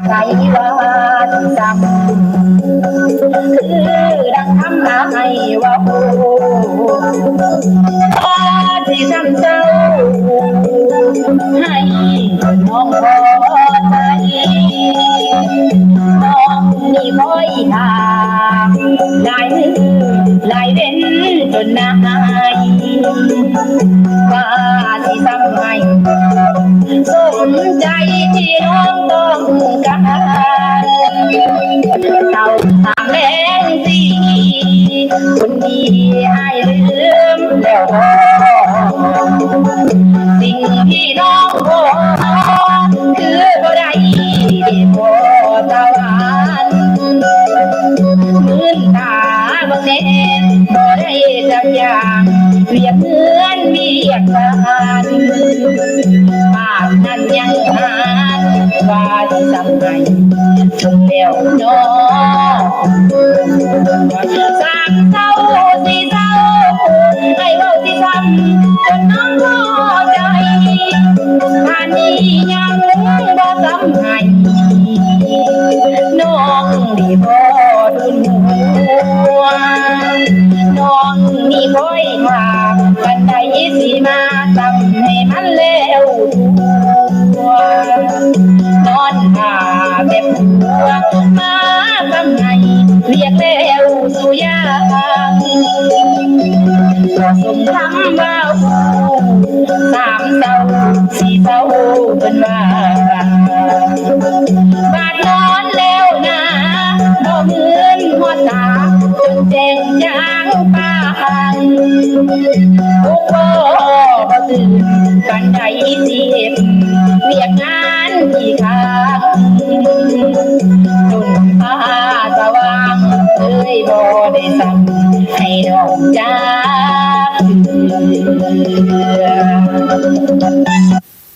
ใครว่าจำคือดังคำลาให้ว่าโอ้ที่จำเจ้า ให้น้องพอใจน้องนี่คอยทางหลายมือหลายเว้นจนนายว่าที่ทำให้สมใจที่ องต้องการเต่าตามแรงสีคนดีให้ลืมแล้วสิ่งที่น้องขอคือบ่ได้พอตะวันมืนตาบังแน่บ่ได้จักอย่างเรียกเหมือนเรียกทารปากนั้นยังหาน ว่าที่ทำให้ถึงแล้วเน้อสามเศร้าสี่เศร้าให้เว้าที่ทำจนน้องพอใจท่านี้ยังบ่ทำให้น้องดีพอดุนหัวน้องนี่คอยถามกันใดสิมาทำให้มันแล้ บัวมาทำไงเรียกแล้วสุยางก็สมคำว่าสามเศร้าสี่เศร้าเป็นว่าบาดนอนแล้วนะบ่เหมือนหัวตาจนแจงจางปานทุกบ่บ่ตื่นกันใดสิเห็นเรียกงาน บ่ได้สั่งให้น้องจ้า